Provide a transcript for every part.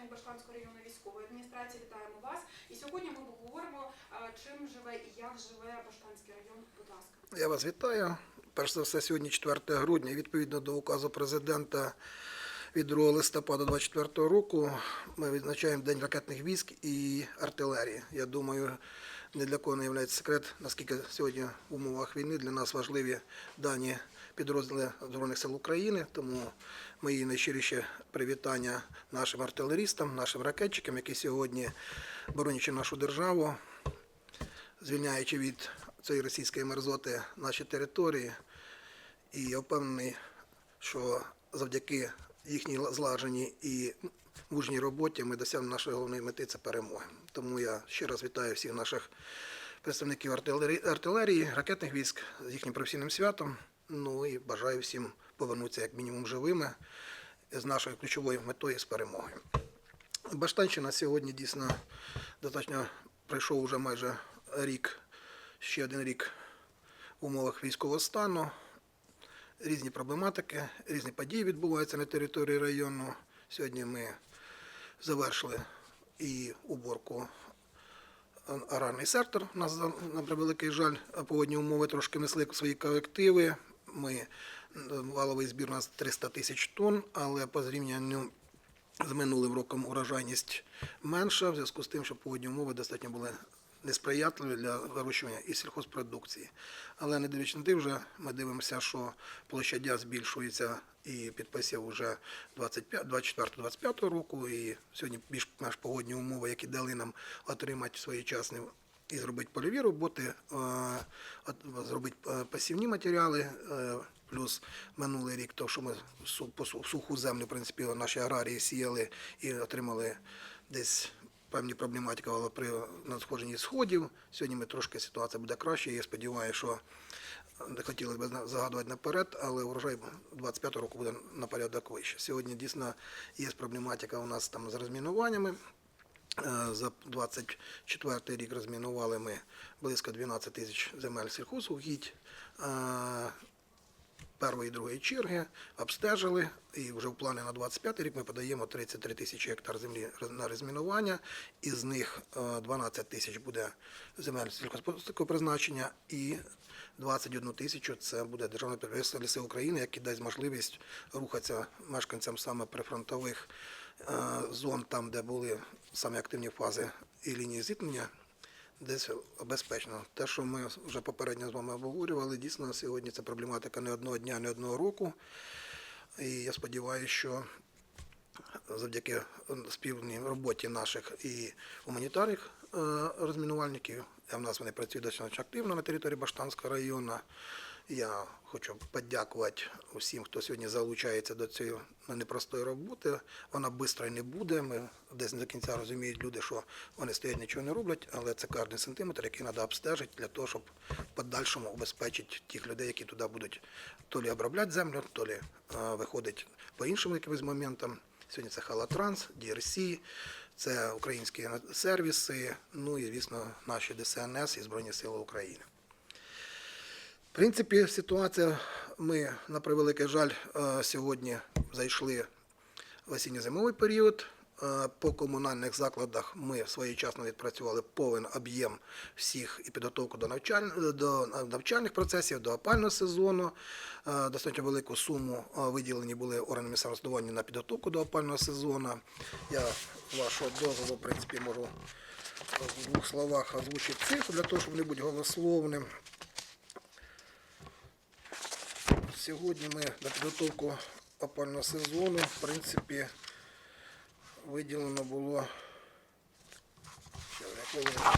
начальник Баштанської районної військової адміністрації. Вітаємо вас. І сьогодні ми поговоримо, е, чим живе і як живе Баштанський район. Будь ласка. Я вас вітаю. Перш за все, сьогодні 4 грудня, відповідно до указу президента від 2 листопада 2024 року, ми відзначаємо День ракетних військ і артилерії. Я думаю, ні для кого не є секрет, наскільки сьогодні в умовах війни для нас важливі дані підрозділи Збройних сил України. Тому мої найщиріші привітання нашим артилерістам, нашим ракетчикам, які сьогодні, боронячи нашу державу, звільняючи від цієї російської мерзоти наші території. І я впевнений, що завдяки їхній злаженій і мужній роботі ми досягнемо нашої головної мети це перемоги. Тому я ще раз вітаю всіх наших представників артилерії, артилерії ракетних військ з їхнім професійним святом. Ну і бажаю всім повернутися як мінімум живими з нашою ключовою метою з перемогою. Баштанщина сьогодні дійсно достатньо пройшов вже майже рік, ще один рік в умовах військового стану. Різні проблематики, різні події відбуваються на території району. Сьогодні ми завершили і уборку аграрний сектор. У нас на превеликий жаль, погодні умови трошки несли свої корективи. Ми валовий збір у нас 300 тисяч тонн, але по зрівнянню з минулим роком урожайність менша, в зв'язку з тим, що погодні умови достатньо були несприятливі для вирощування і сільхозпродукції. Але не дивлячись на те, вже ми дивимося, що площадя збільшується і підписів вже 24-25 року. І сьогодні більш-менш погодні умови, які дали нам отримати своєчасні і зробити польові роботи, е, зробити е, пасівні матеріали. е, Плюс минулий рік, то що ми су- суху землю, в принципі, наші аграрії сіяли і отримали десь певні проблематики але при надходженні сходів. Сьогодні ми трошки ситуація буде краще. Я сподіваюся, що не хотілося б загадувати наперед, але урожай 25 року буде на порядок вище. Сьогодні дійсно є проблематика у нас там з розмінуваннями. Е, За 24 рік розмінували ми близько 12 тисяч земель сільхозугідь. Е, Першої і другої черги обстежили, і вже в плані на 25 рік ми подаємо 33 тисячі гектар землі на розмінування, із них е, 12 тисяч буде земель сільськогосподарського призначення і 21 тисячу це буде державне підприємство Ліси України, яке дасть можливість рухатися мешканцям саме прифронтових е, зон, там, де були саме активні фази і лінії зіткнення, десь безпечно. Те, що ми вже попередньо з вами обговорювали, дійсно сьогодні це проблематика не одного дня, не одного року. І я сподіваюся, що завдяки спільній роботі наших і гуманітарних е, розмінувальників, а в нас вони працюють достатньо активно на території Баштанського району. Я хочу подякувати усім, хто сьогодні залучається до цієї непростої роботи. Вона швидко не буде. Ми десь не до кінця розуміють люди, що вони стоять, нічого не роблять, але це кожен сантиметр, який треба обстежити для того, щоб в подальшому убезпечити тих людей, які туди будуть то лі обробляти землю, то лі е, виходить по іншим якимось моментам. Сьогодні це Халатранс, DRC, це українські сервіси, ну і, звісно, наші ДСНС і Збройні Сили України. В принципі, ситуація, ми, на превеликий жаль, е, сьогодні зайшли в осінньо-зимовий період. Е, По комунальних закладах ми своєчасно відпрацювали повен об'єм всіх і підготовку до, навчаль... до навчальних процесів, до опального сезону. Е, Достатньо велику суму виділені були органами самоврядування на підготовку до опального сезону. Я вашого дозволу, в принципі, можу в двох словах озвучити цифру для того, щоб не бути голословним. Сьогодні ми на підготовку опального сезону, в принципі, виділено було ще одна хвилина,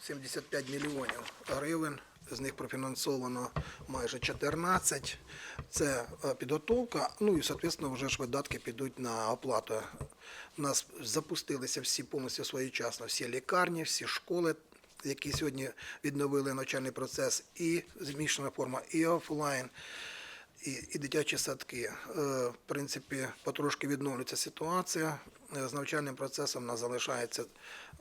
75 мільйонів гривень. З них профінансовано майже 14. Це е, підготовка. Ну і, соответственно, вже ж видатки підуть на оплату. У нас запустилися всі повністю своєчасно, всі лікарні, всі школи, які сьогодні відновили навчальний процес, і змішана форма, і офлайн, і, і дитячі садки. Е, В принципі, потрошки відновлюється ситуація. Е, З навчальним процесом у нас залишається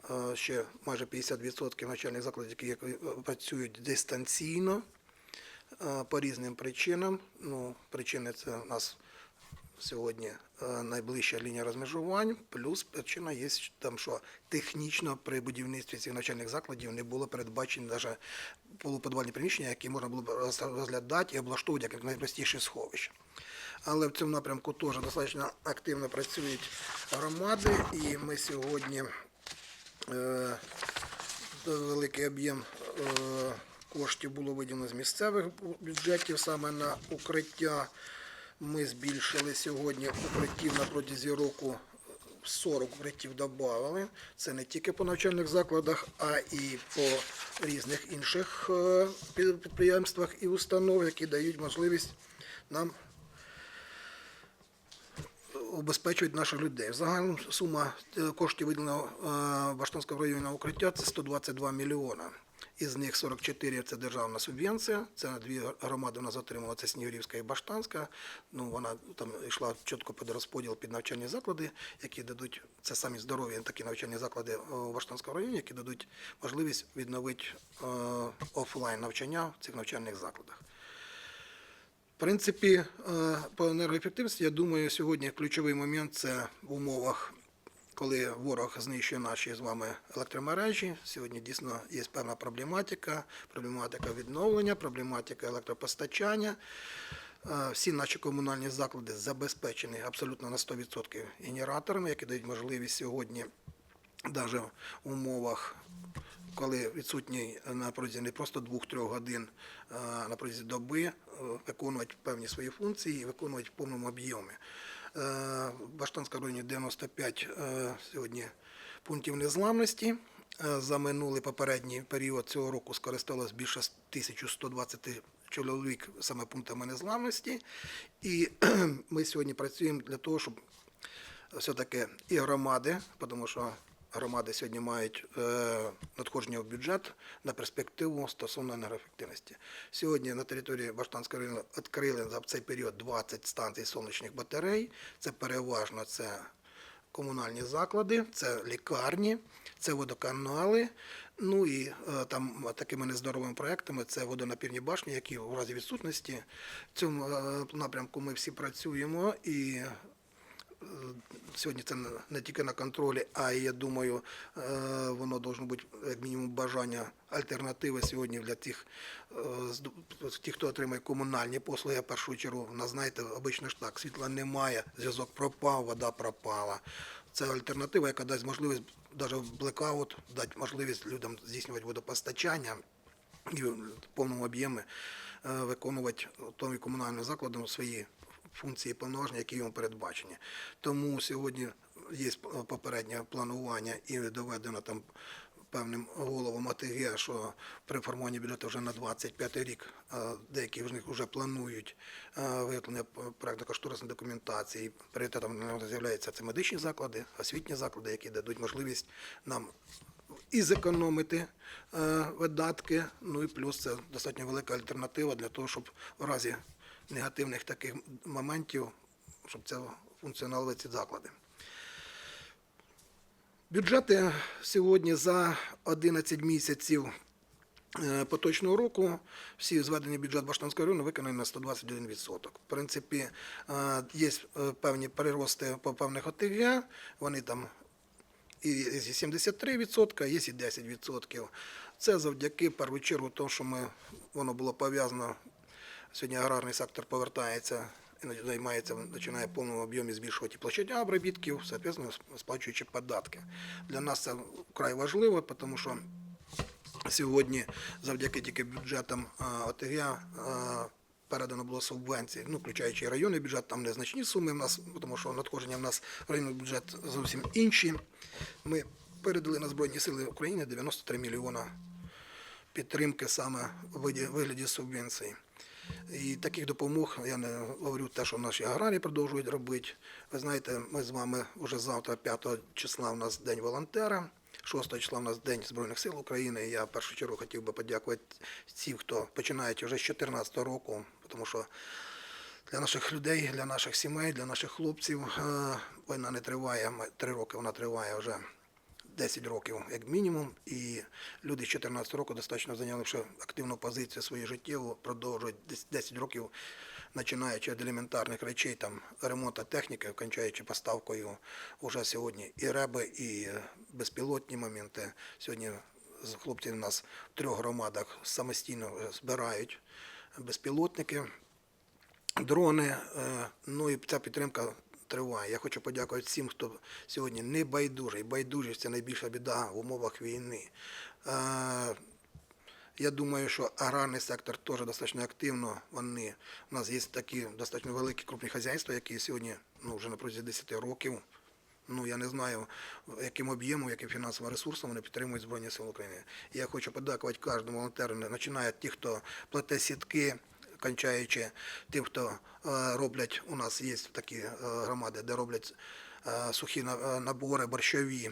е, ще майже 50% навчальних закладів, які працюють дистанційно по різним причинам. Ну, причини це у нас сьогодні е, найближча лінія розмежувань. Плюс причина є там, що технічно при будівництві цих навчальних закладів не було передбачені навіть полуподвальні приміщення, які можна було б розглядати і облаштовувати як найпростіше сховище. Але в цьому напрямку теж достатньо активно працюють громади, і ми сьогодні е, великий об'єм е, коштів було виділено з місцевих бюджетів саме на укриття. Ми збільшили сьогодні укриттів на протязі року 40 укриттів додали. Це не тільки по навчальних закладах, а і по різних інших е, підприємствах і установ, які дають можливість нам обезпечують наших людей. Загалом сума е, коштів виділена в Баштанському районі на укриття це 122 мільйона. Із них 44 – це державна субвенція. Це дві громади у нас отримала, це Снігурівська і Баштанська. Ну, вона там йшла чітко під розподіл під навчальні заклади, які дадуть, це самі здорові такі навчальні заклади в Баштанському районі, які дадуть можливість відновити е, офлайн навчання в цих навчальних закладах. В принципі, е, по енергоефективності, я думаю, сьогодні ключовий момент це в умовах, коли ворог знищує наші з вами електромережі. Сьогодні дійсно є певна проблематика, проблематика відновлення, проблематика електропостачання. Е, Всі наші комунальні заклади забезпечені абсолютно на 100% генераторами, які дають можливість сьогодні навіть в умовах, коли відсутній на протязі не просто двох-трьох годин, на протязі доби е, виконувати певні свої функції і виконувати в повному об'ємі. Е, В Баштанському районі 95 е, сьогодні пунктів незламності. Е, За минулий попередній період цього року скористалось більше 1120 чоловік саме пунктами незламності. І ми сьогодні працюємо для того, щоб все-таки і громади, тому що громади сьогодні мають е, надходження в бюджет на перспективу стосовно енергоефективності. Сьогодні на території Баштанського району відкрили за цей період 20 станцій сонячних батарей. Це переважно це комунальні заклади, це лікарні, це водоканали. Ну і е, там такими нездоровими проектами це водонапірні башні, які в разі відсутності в цьому е, напрямку ми всі працюємо і Сьогодні це не тільки на контролі, а я думаю, е, воно должно бути як мінімум бажання альтернативи сьогодні для тих, е, тих, хто отримує комунальні послуги. В першу чергу, в нас знаєте, обично ж так, світла немає, зв'язок пропав, вода пропала. Це альтернатива, яка дасть можливість навіть в блекаут, дати можливість людям здійснювати водопостачання і в повному об'ємі е, виконувати тому комунальним закладом свої функції і які йому передбачені. Тому сьогодні є попереднє планування і доведено там певним головам ОТГ, що при формуванні бюджету вже на 25 рік е, деякі з них вже планують е, виготовлення проєктно-кошторисної документації. Пріоритетом з'являються це медичні заклади, освітні заклади, які дадуть можливість нам і зекономити е, видатки. Ну і плюс це достатньо велика альтернатива для того, щоб в разі негативних таких моментів, щоб це функціонували ці заклади. Бюджети сьогодні за 11 місяців е, поточного року всі зведені бюджет Баштанського району виконані на 121%. В принципі, е, є е, певні перерости по певних ОТГ, вони там і 73%, є і 10%. Це завдяки першу чергу тому, що ми, воно було пов'язано. Сьогодні аграрний сектор повертається і займається, починає в повному об'ємі збільшувати площадь обробітків, соответственно, сплачуючи податки. Для нас це вкрай важливо, тому що сьогодні завдяки тільки бюджетам ОТГ передано було субвенції, ну, включаючи районний бюджет, там незначні суми в нас, тому що надходження в нас районний бюджет зовсім інші. Ми передали на Збройні Сили України 93 мільйона підтримки саме в вигляді субвенцій. І таких допомог я не говорю те, що наші аграрії продовжують робити. Ви знаєте, ми з вами вже завтра, 5 числа, у нас День волонтера. 6 числа у нас День Збройних сил України. Я в першу чергу хотів би подякувати всім, хто починає вже з 2014 року, тому що для наших людей, для наших сімей, для наших хлопців е, війна не триває. Три роки вона триває вже 10 років, як мінімум. І люди з 14 року достатньо зайняли активну позицію свою життєву, продовжують 10 років починаючи від елементарних речей, там ремонту техніки, кончаючи поставкою вже сьогодні і реби, і безпілотні моменти. Сьогодні хлопці у нас в трьох громадах самостійно збирають безпілотники, дрони. е, Ну і ця підтримка триває. Я хочу подякувати всім, хто сьогодні не байдужий. Байдужість це найбільша біда в умовах війни. Е, я думаю, що аграрний сектор теж достатньо активно. Вони у нас є такі достатньо великі крупні хазяйства, які сьогодні ну, вже на протязі 10 років. Ну я не знаю, яким об'ємом, яким фінансовим ресурсом вони підтримують Збройні Сили України. Я хочу подякувати кожному волонтеру, починає ті, хто плете сітки, кончаючи тим, хто е, роблять. У нас є такі е, громади, де роблять е, сухі набори, борщові.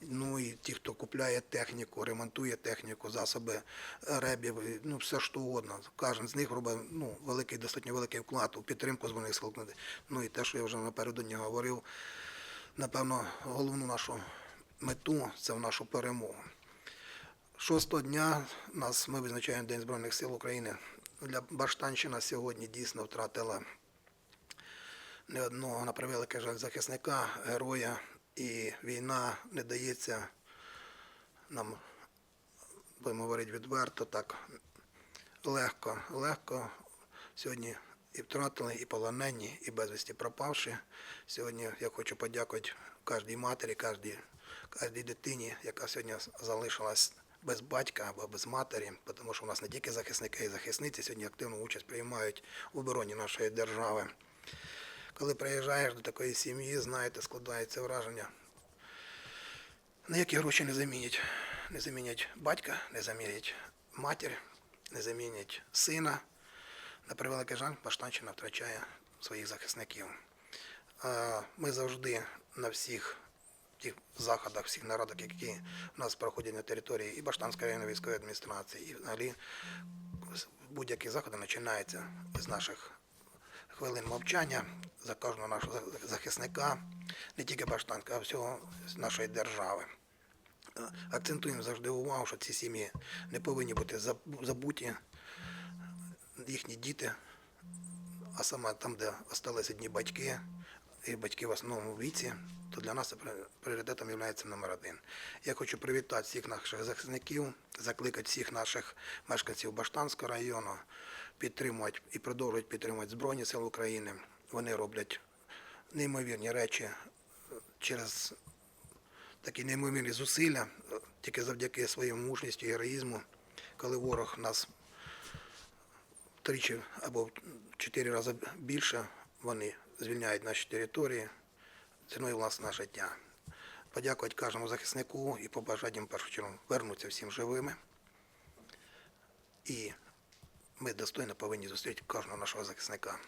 Ну і ті, хто купляє техніку, ремонтує техніку, засоби ребів, ну все що угодно. Кожен з них робить ну, великий, достатньо великий вклад у підтримку збройних сил. Ну і те, що я вже напередодні говорив, напевно, головну нашу мету це в нашу перемогу. Шостого дня нас ми визначаємо День Збройних сил України. Для Баштанщина сьогодні дійсно втратила не одного на превеликий жаль захисника, героя, і війна не дається нам, будемо говорити відверто, так легко, легко. Сьогодні і втратили, і полонені, і безвісті пропавши. Сьогодні я хочу подякувати кожній матері, кожній, кожній дитині, яка сьогодні залишилась без батька або без матері, тому що у нас не тільки захисники і захисниці сьогодні активну участь приймають в обороні нашої держави. Коли приїжджаєш до такої сім'ї, знаєте, складається враження. Ніякі гроші не замінять. Не замінять батька, не замінять матір, не замінять сина. На превеликий жаль, Баштанщина втрачає своїх захисників. Ми завжди на всіх тих заходах, всіх нарадах, які у нас проходять на території і Баштанської районної військової адміністрації, і взагалі будь-які заходи починаються з наших хвилин мовчання за кожного нашого захисника, не тільки Баштанка, а всього нашої держави. Акцентуємо завжди увагу, що ці сім'ї не повинні бути забуті, їхні діти, а саме там, де залишилися одні батьки, і батьки в основному віці, то для нас це пріоритетом є номер один. Я хочу привітати всіх наших захисників, закликати всіх наших мешканців Баштанського району підтримувати і продовжують підтримувати Збройні Сили України. Вони роблять неймовірні речі е, через такі неймовірні зусилля, е, тільки завдяки своїй мужності і героїзму, коли ворог нас тричі або чотири рази більше, вони звільняють наші території ціною власного життя. Подякувати кожному захиснику і побажати їм в першу чергу вернутися всім живими. І ми достойно повинні зустріти кожного нашого захисника,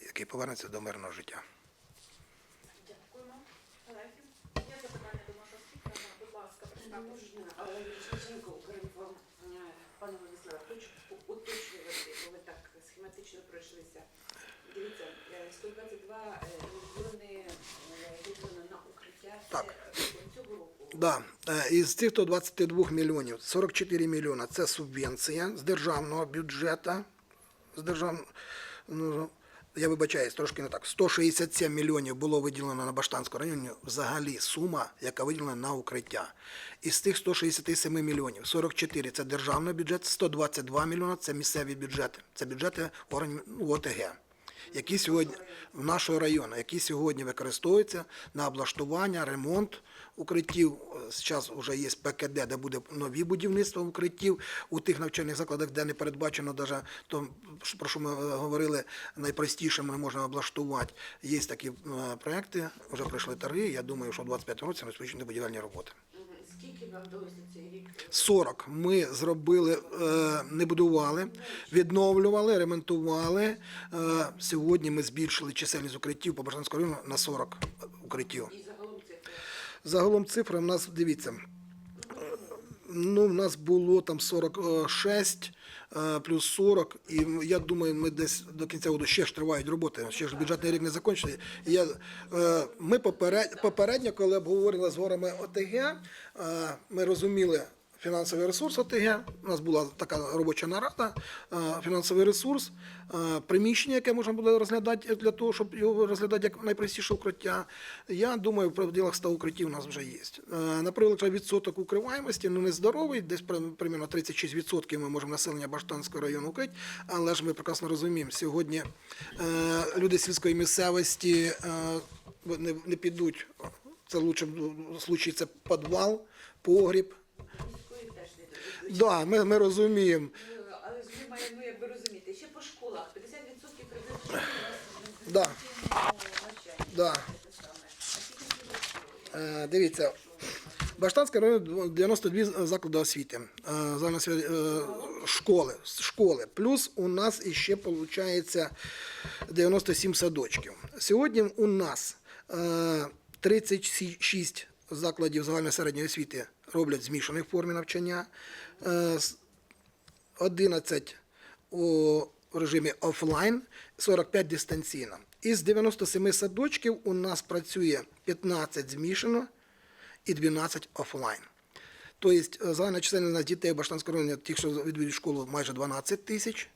який повернеться до мирного життя. Дякуємо. Є запитання до нашого спікера? Будь ласка, представте. Е, пане Владиславе, хочу уточнювати, бо ви так схематично пройшлися. Дивіться, е, 122 е, мільйони е, виділено на укриття. Так. е, цього року. Да. е, Із цих 122 мільйонів 44 мільйона це субвенція з державного бюджету. З держав... ну, я вибачаюсь, трошки не так. 167 мільйонів було виділено на Баштанську районі взагалі сума, яка виділена на укриття. Із тих 167 мільйонів 44 – це державний бюджет, 122 мільйона – це місцеві бюджети. Це бюджети органів ну, ОТГ які сьогодні в нашого району, які сьогодні використовуються на облаштування, ремонт укриттів. Зараз вже є ПКД, де буде нові будівництва укриттів у тих навчальних закладах, де не передбачено навіть то, про що ми е, говорили, найпростіше ми можемо облаштувати. Є такі е, проекти, вже пройшли торги. Я думаю, що в 25 році розпочнуть будівельні роботи. Скільки нам довести цей рік? 40 ми зробили, е, не будували, відновлювали, ремонтували. Е, Сьогодні ми збільшили чисельність укриттів по Бажанському району на 40 укриттів. І загалом цифри? Загалом цифра в нас, дивіться, е, ну, в нас було там 46 е, плюс 40, і я думаю, ми десь до кінця году ще ж тривають роботи, ще ж бюджетний рік не закінчений. Я, е, ми поперед, попередньо, коли обговорили з горами ОТГ, е, ми розуміли, фінансовий ресурс ОТГ. У нас була така робоча нарада, е, фінансовий ресурс, е, приміщення, яке можна буде розглядати для того, щоб його розглядати як найпростіше укриття. Я думаю, в пределах 100 укриттів у нас вже є. Е, На превеликий відсоток укриваємості, ну не здоровий, десь при- примерно 36% ми можемо населення Баштанського району укрити, але ж ми прекрасно розуміємо, сьогодні люди сільської місцевості не, підуть. Це в лучшому случаї це підвал, погріб. Міської теж не дадуть. Да, ми, ми розуміємо. Ну, Але ж ми маємо, ну, якби розуміти, ще по школах 50% приблизно у нас Да. Да. Е, дивіться, Баштанський район 92 заклади освіти, е, е, школи, школи. Плюс у нас іще виходить 97 садочків. Сьогодні у нас е, 36 закладів загальної середньої освіти роблять в формі навчання. Е, с- 11 у режимі офлайн, 45 дистанційно. Із 97 садочків у нас працює 15 змішано і 12 офлайн. Тобто загальна чисельність дітей в Баштанському районі, тих, що відвідують школу, майже 12 тисяч.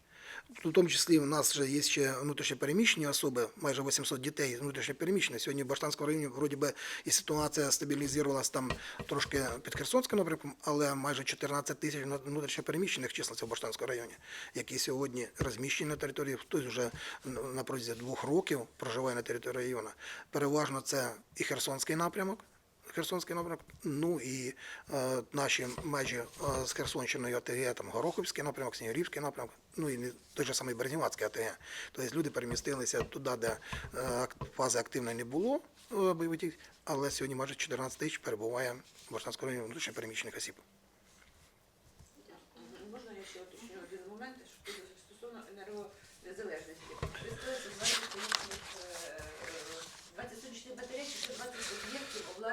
В тому числі в нас вже є ще внутрішньо переміщені особи, майже 800 дітей внутрішньо переміщені. Сьогодні в Баштанському районі вроді би і ситуація стабілізувалася там трошки під Херсонським напрямком, але майже 14 тисяч внутрішньо переміщених числиться в Баштанському районі, які сьогодні розміщені на території. Хтось вже на протязі двох років проживає на території району. Переважно це і Херсонський напрямок. Херсонський напрямок, ну і е, наші межі е, з Херсонщиною АТГ, там Гороховський напрямок, Снігурівський напрямок, ну і той же самий Березнівацький АТГ. Тобто люди перемістилися туди, де е, фази активної не було е, бойових дій, але сьогодні майже 14 тисяч перебуває в Баштанському районі внутрішньо переміщених осіб. Можна я ще уточню один момент стосовно енергонезалежності.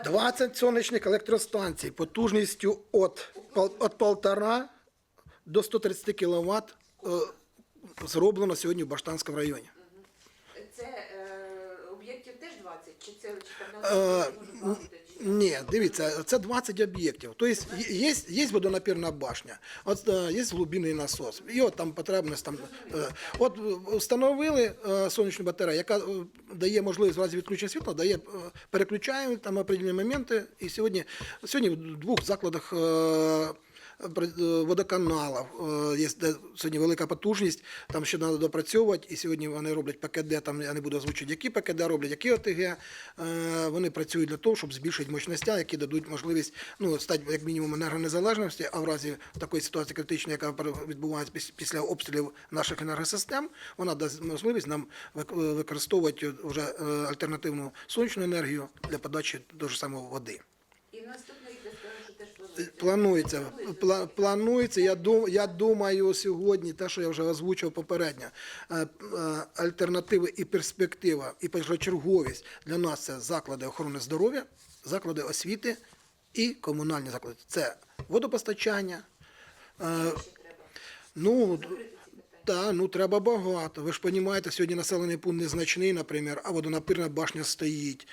20 сонячних електростанцій потужністю от, от 1,5 до 130 кВт е, зроблено сьогодні в Баштанському районі. Це е, об'єктів теж 20? Чи це 14? Ні, дивіться, це 20 об'єктів. Тобто є, є водонапірна башня, от е, є глибинний насос, і от там потрібність там. е, От встановили е, сонячну батарею, яка дає можливість в разі відключення світла, дає переключаємо там определені моменти. І сьогодні, сьогодні в двох закладах. Е, е, водоканалів. е, Є сьогодні велика потужність, там ще треба допрацьовувати. І сьогодні вони роблять ПКД, там я не буду озвучувати, які ПКД роблять, які ОТГ. Е, Вони працюють для того, щоб збільшити мощності, які дадуть можливість ну, стати як мінімум енергонезалежності, а в разі такої ситуації критичної, яка відбувається піс- після обстрілів наших енергосистем, вона дасть можливість нам використовувати вже е, альтернативну сонячну енергію для подачі того ж самого води. І наступний рік я сказала, що теж планується. Планується. Я я думаю, сьогодні те, що я вже озвучив попередньо, е, е, альтернативи і перспектива, і першочерговість для нас це заклади охорони здоров'я, заклади освіти і комунальні заклади. Це водопостачання. е. Ну. Та, ну треба багато. Ви ж розумієте, сьогодні населений пункт незначний, наприклад, а водонапірна башня стоїть.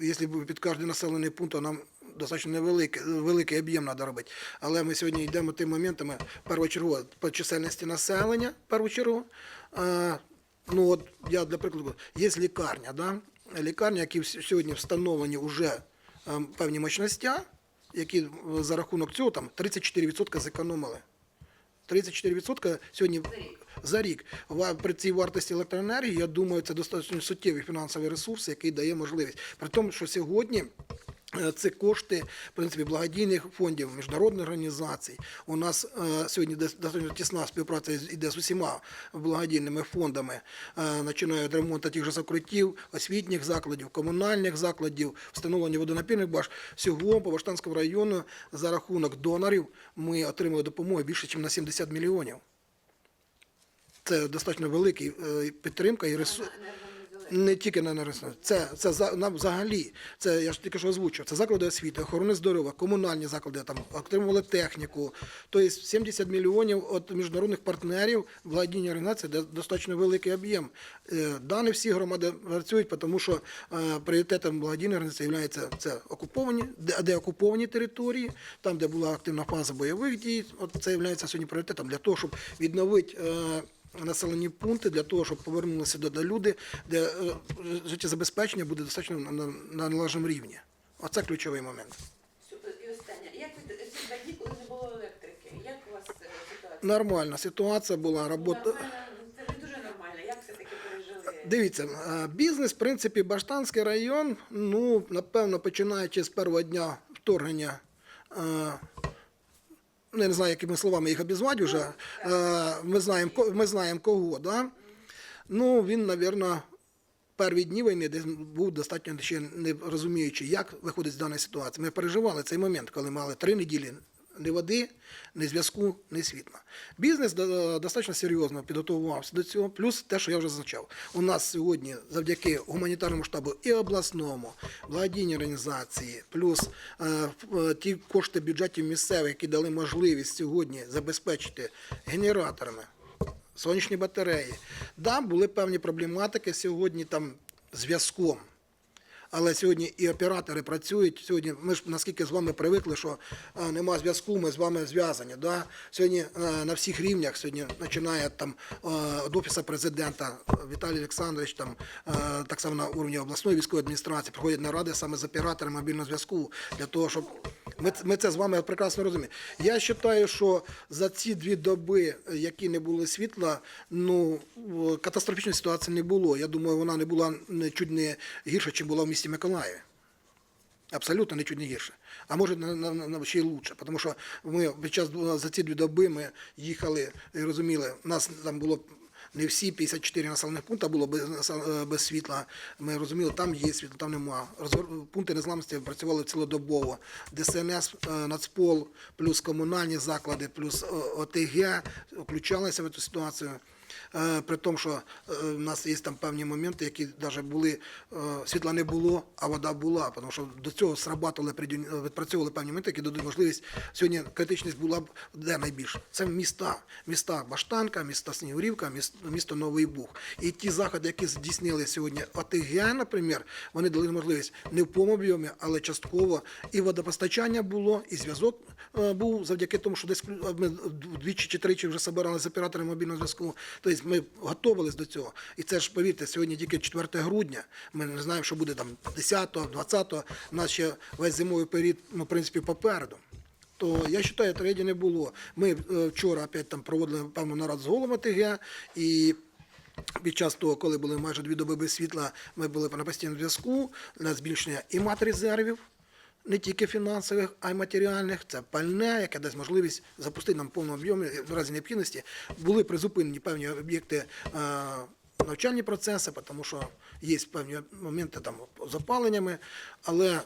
Якщо під кожен населений пункт, то нам достатньо невеликий великий об'єм треба робити. Але ми сьогодні йдемо тим моментами першочергово по чисельності населення, першочергово. Ну от я для прикладу, є лікарня, да? лікарня, які сьогодні встановлені вже ем, певні мощності, які за рахунок цього там 34% зекономили. 34% сьогодні за рік. Ва- При цій вартості електроенергії, я думаю, це достатньо суттєвий фінансовий ресурс, який дає можливість. При тому, що сьогодні. Е, Це кошти в принципі благодійних фондів, міжнародних організацій. У нас е, сьогодні дос- достатньо тісна співпраця іде з усіма благодійними фондами, е, починає від ремонту тих же закриттів, освітніх закладів, комунальних закладів, встановлення водонапірних баш. Всього по Баштанському району за рахунок донорів ми отримали допомоги більше, ніж на 70 мільйонів. Це достатньо велика підтримка і ресурс. Не тільки на енергосистему. Це, це за, нам взагалі, це я ж тільки що озвучив, це заклади освіти, охорони здоров'я, комунальні заклади, там отримували техніку. Тобто 70 мільйонів від міжнародних партнерів, благодійні організації, де достатньо великий об'єм. Е, Да, не всі громади працюють, тому що е, пріоритетом благодійної організації є це окуповані, де, де окуповані території, там, де була активна фаза бойових дій. От це є сьогодні пріоритетом для того, щоб відновити. Е, населені пункти для того, щоб повернулися до люди, де е, життєзабезпечення буде достатньо на, на, на належному рівні. Оце ключовий момент. І останнє. Як ви ці коли не було електрики? Як у вас е, ситуація? Нормальна ситуація була, робота. Це не дуже нормально. Як все-таки пережили? Дивіться, е, бізнес, в принципі, Баштанський район, ну, напевно, починаючи з першого дня вторгнення. Ну, Я не знаю, якими словами їх обізвати вже. е, Ми знаємо, ми знаємо кого, да? Ну, він, мабуть, перші дні війни був достатньо ще не розуміючи, як виходить з даної ситуації. Ми переживали цей момент, коли мали три неділі ні води, ні зв'язку, ні світла. Бізнес до- достатньо серйозно підготувався до цього. Плюс те, що я вже зазначав. У нас сьогодні завдяки гуманітарному штабу і обласному, благодійній організації, плюс е, е, ті кошти бюджетів місцевих, які дали можливість сьогодні забезпечити генераторами сонячні батареї. Да, були певні проблематики сьогодні там зв'язком. Але сьогодні і оператори працюють. Сьогодні ми ж наскільки з вами привикли, що нема зв'язку, ми з вами зв'язані. Да? Сьогодні на всіх рівнях, сьогодні починає там від офісу президента Віталій Олександрович, там так само на уровні обласної військової адміністрації проходять наради саме з операторами мобільного зв'язку для того, щоб ми, ми це з вами прекрасно розуміємо. Я вважаю, що за ці дві доби, які не було світла, ну катастрофічної ситуації не було. Я думаю, вона не була чуть не гірша, ніж була в місті Миколаєві. Абсолютно нічуть не гірше. А може ще й лучше. Тому що ми під час за ці дві доби ми їхали і розуміли, нас там було. Не всі 54 населених пункти було без, е, без світла. Ми розуміли, там є світло, там нема. Пункти незламності працювали цілодобово. ДСНС, е, Нацпол, плюс комунальні заклади, плюс е, ОТГ включалися в цю ситуацію. Е, При тому, що е, в нас є там певні моменти, які навіть були, е, світла не було, а вода була, тому що до цього срабатували, відпрацьовували певні моменти, які дадуть можливість. Сьогодні критичність була б де найбільше. Це міста. Міста Баштанка, міста Снігурівка, міс- місто Новий Буг. І ті заходи, які здійснили сьогодні ОТГ, наприклад, вони дали можливість не в повному об'ємі, але частково і водопостачання було, і зв'язок був завдяки тому, що десь ми двічі чи тричі вже збирали з операторами мобільного зв'язку. Тобто ми готувалися до цього. І це ж, повірте, сьогодні тільки 4 грудня. Ми не знаємо, що буде там 10-го, 20-го. У нас ще весь зимовий період, ну, в принципі, попереду. То я вважаю, трагедії не було. Ми е, вчора опять там проводили певну нараду з головами ТГ і. Під час того, коли були майже дві доби без світла, ми були на постійному зв'язку на збільшення і матрезервів, не тільки фінансових, а й матеріальних. Це пальне, яке дасть можливість запустити нам в повному об'ємі в разі необхідності. Були призупинені певні об'єкти е, навчальні процеси, тому що є певні моменти там з опаленнями, але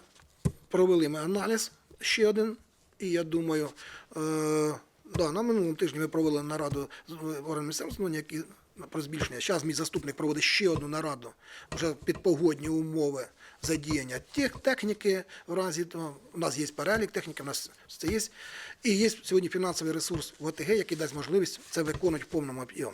провели ми аналіз ще один, і я думаю, е, да, на минулому тижні ми провели нараду з органами місцевого самоврядування, які про збільшення. Зараз мій заступник проводить ще одну нараду вже під погодні умови задіяння тих техніки в разі того. У нас є перелік техніки, у нас це є. І є сьогодні фінансовий ресурс в ОТГ, який дасть можливість це виконувати в повному об'ємі.